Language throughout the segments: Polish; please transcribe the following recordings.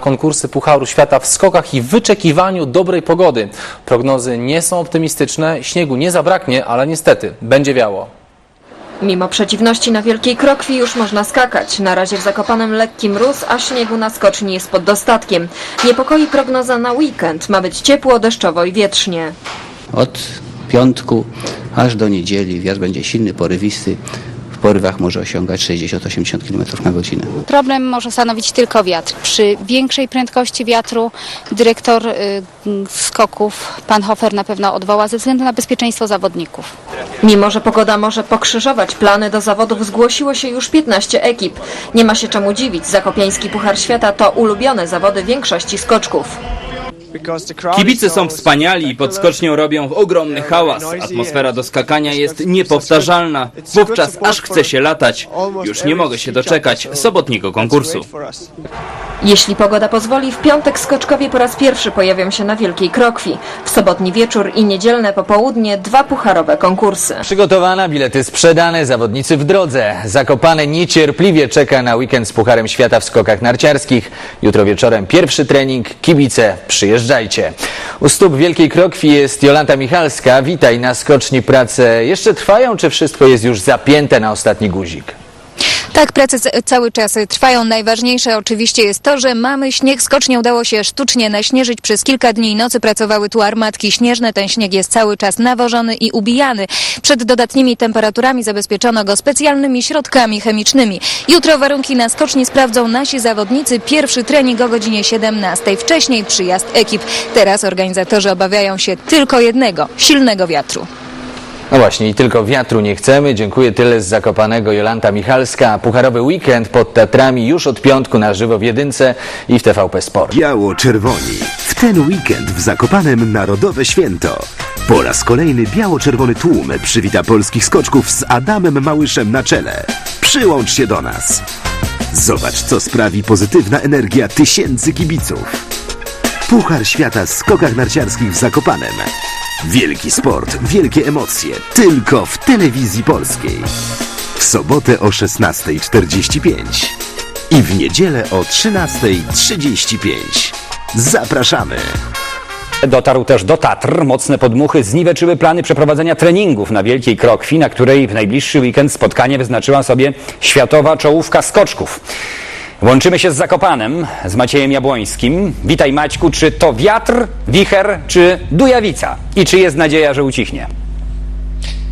konkursy Pucharu Świata w skokach i wyczekiwaniu dobrej pogody. Prognozy nie są optymistyczne, śniegu nie zabraknie, ale niestety będzie wiało. Mimo przeciwności na Wielkiej Krokwi już można skakać. Na razie w Zakopanem lekki mróz, a śniegu na skoczni jest pod dostatkiem. Niepokoi prognoza na weekend. Ma być ciepło, deszczowo i wietrznie. Od piątku aż do niedzieli wiatr będzie silny, porywisty. W porywach może osiągać 60-80 km na godzinę. Problem może stanowić tylko wiatr. Przy większej prędkości wiatru dyrektor y, skoków, pan Hofer, na pewno odwoła ze względu na bezpieczeństwo zawodników. Mimo, że pogoda może pokrzyżować plany do zawodów, zgłosiło się już 15 ekip. Nie ma się czemu dziwić. Zakopiański Puchar Świata to ulubione zawody większości skoczków. Kibice są wspaniali i pod skocznią robią ogromny hałas. Atmosfera do skakania jest niepowtarzalna. Wówczas aż chce się latać. Już nie mogę się doczekać sobotniego konkursu. Jeśli pogoda pozwoli, w piątek skoczkowie po raz pierwszy pojawią się na Wielkiej Krokwi. W sobotni wieczór i niedzielne popołudnie dwa pucharowe konkursy. Przygotowana, bilety sprzedane, zawodnicy w drodze. Zakopane niecierpliwie czeka na weekend z Pucharem Świata w skokach narciarskich. Jutro wieczorem pierwszy trening. Kibice, przyjeżdżajcie. U stóp Wielkiej Krokwi jest Jolanta Michalska. Witaj na skoczni. Prace jeszcze trwają, czy wszystko jest już zapięte na ostatni guzik? Tak, prace cały czas trwają. Najważniejsze oczywiście jest to, że mamy śnieg. Skocznie udało się sztucznie naśnieżyć. Przez kilka dni i nocy pracowały tu armatki śnieżne. Ten śnieg jest cały czas nawożony i ubijany. Przed dodatnimi temperaturami zabezpieczono go specjalnymi środkami chemicznymi. Jutro warunki na skoczni sprawdzą nasi zawodnicy. Pierwszy trening o godzinie 17. Wcześniej przyjazd ekip. Teraz organizatorzy obawiają się tylko jednego, silnego wiatru. No właśnie, i tylko wiatru nie chcemy. Dziękuję tyle z Zakopanego Jolanta Michalska. Pucharowy weekend pod Tatrami już od piątku na żywo w Jedynce i w TVP Sport. Biało-czerwoni. W ten weekend w Zakopanem Narodowe Święto. Po raz kolejny biało-czerwony tłum przywita polskich skoczków z Adamem Małyszem na czele. Przyłącz się do nas. Zobacz, co sprawi pozytywna energia tysięcy kibiców. Puchar Świata w skokach narciarskich w Zakopanem. Wielki sport, wielkie emocje. Tylko w telewizji polskiej. W sobotę o 16.45 i w niedzielę o 13.35. Zapraszamy! Dotarł też do Tatr. Mocne podmuchy zniweczyły plany przeprowadzenia treningów na Wielkiej Krokwi, na której w najbliższy weekend spotkanie wyznaczyła sobie światowa czołówka skoczków. Łączymy się z Zakopanem, z Maciejem Jabłońskim. Witaj Maćku, czy to wiatr, wicher, czy dujawica? I czy jest nadzieja, że ucichnie?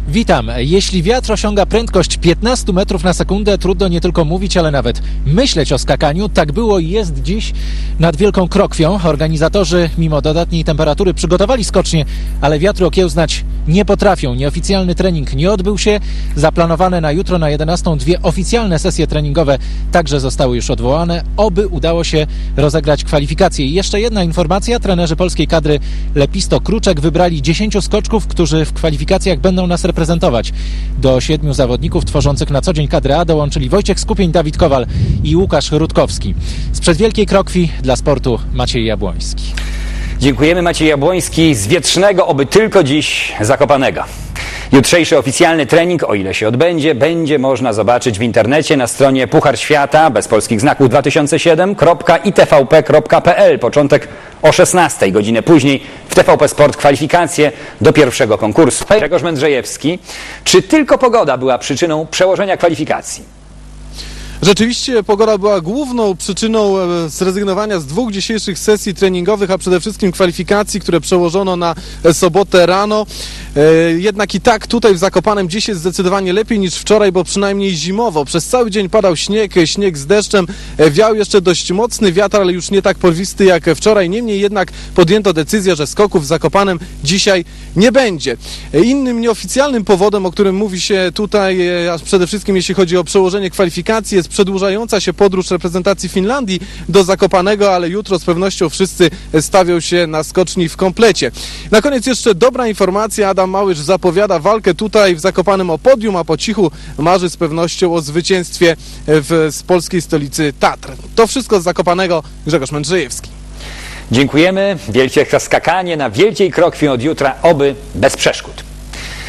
Witam. Jeśli wiatr osiąga prędkość 15 metrów na sekundę, trudno nie tylko mówić, ale nawet myśleć o skakaniu. Tak było i jest dziś nad Wielką Krokwią. Organizatorzy, mimo dodatniej temperatury, przygotowali skocznie, ale wiatru okiełznać nie potrafią. Nieoficjalny trening nie odbył się. Zaplanowane na jutro na 11 dwie oficjalne sesje treningowe także zostały już odwołane. Oby udało się rozegrać kwalifikacje. I jeszcze jedna informacja. Trenerzy polskiej kadry Lepisto Kruczek wybrali 10 skoczków, którzy w kwalifikacjach będą nas reprezentować. Do siedmiu zawodników tworzących na co dzień kadrę A dołączyli Wojciech Skupień, Dawid Kowal i Łukasz Rutkowski. Sprzed Wielkiej Krokwi dla sportu Maciej Jabłoński. Dziękujemy Maciej Jabłoński z wietrznego, oby tylko dziś Zakopanego. Jutrzejszy oficjalny trening, o ile się odbędzie, będzie można zobaczyć w internecie na stronie Puchar Świata bez polskich znaków 2007.itvp.pl. Początek o 16 godzinę później w TVP Sport kwalifikacje do pierwszego konkursu. Grzegorz Mędrzejewski, czy tylko pogoda była przyczyną przełożenia kwalifikacji? Rzeczywiście pogoda była główną przyczyną e, zrezygnowania z dwóch dzisiejszych sesji treningowych, a przede wszystkim kwalifikacji, które przełożono na e, sobotę rano. E, Jednak i tak tutaj w Zakopanem dziś jest zdecydowanie lepiej niż wczoraj, bo przynajmniej zimowo. Przez cały dzień padał śnieg, e, śnieg z deszczem, e, wiał jeszcze dość mocny wiatr, ale już nie tak porwisty jak wczoraj. Niemniej jednak podjęto decyzję, że skoków w Zakopanem dzisiaj nie będzie. Innym nieoficjalnym powodem, o którym mówi się tutaj, a przede wszystkim jeśli chodzi o przełożenie kwalifikacji, jest przedłużająca się podróż reprezentacji Finlandii do Zakopanego, ale jutro z pewnością wszyscy stawią się na skoczni w komplecie. Na koniec jeszcze dobra informacja. Adam Małysz zapowiada walkę tutaj w Zakopanem o podium, a po cichu marzy z pewnością o zwycięstwie w, z polskiej stolicy Tatr. To wszystko z Zakopanego. Grzegorz Mędrzejewski. Dziękujemy. Wielkie skakanie na Wielkiej Krokwi od jutra, oby bez przeszkód.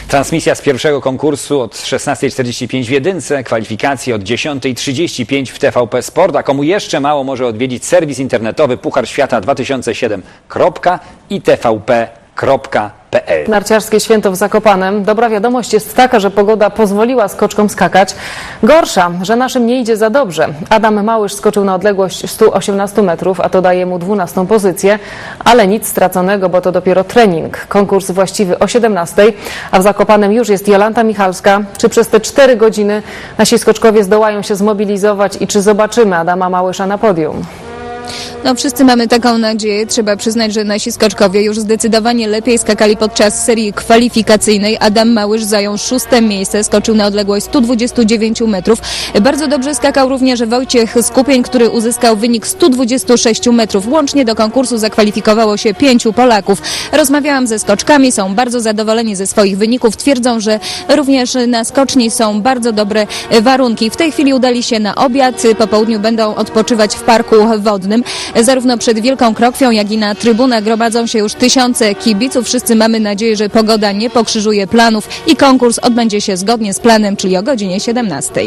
Transmisja z pierwszego konkursu od 16.45 w Jedynce, kwalifikacje od 10.35 w TVP Sport, a komu jeszcze mało może odwiedzić serwis internetowy Puchar Świata 2007 i Narciarskie święto w Zakopanem. Dobra wiadomość jest taka, że pogoda pozwoliła skoczkom skakać. Gorsza, że naszym nie idzie za dobrze. Adam Małysz skoczył na odległość 118 metrów, a to daje mu 12 pozycję, ale nic straconego, bo to dopiero trening. Konkurs właściwy o 17, a w Zakopanem już jest Jolanta Michalska. Czy przez te 4 godziny nasi skoczkowie zdołają się zmobilizować i czy zobaczymy Adama Małysza na podium? No wszyscy mamy taką nadzieję. Trzeba przyznać, że nasi skoczkowie już zdecydowanie lepiej skakali podczas serii kwalifikacyjnej. Adam Małysz zajął szóste miejsce, skoczył na odległość 129 metrów. Bardzo dobrze skakał również Wojciech Skupień, który uzyskał wynik 126 metrów. Łącznie do konkursu zakwalifikowało się pięciu Polaków. Rozmawiałam ze skoczkami, są bardzo zadowoleni ze swoich wyników. Twierdzą, że również na skoczni są bardzo dobre warunki. W tej chwili udali się na obiad. Po południu będą odpoczywać w parku wodnym. Zarówno przed Wielką Krokwią, jak i na trybunach gromadzą się już tysiące kibiców. Wszyscy mamy nadzieję, że pogoda nie pokrzyżuje planów i konkurs odbędzie się zgodnie z planem, czyli o godzinie 17.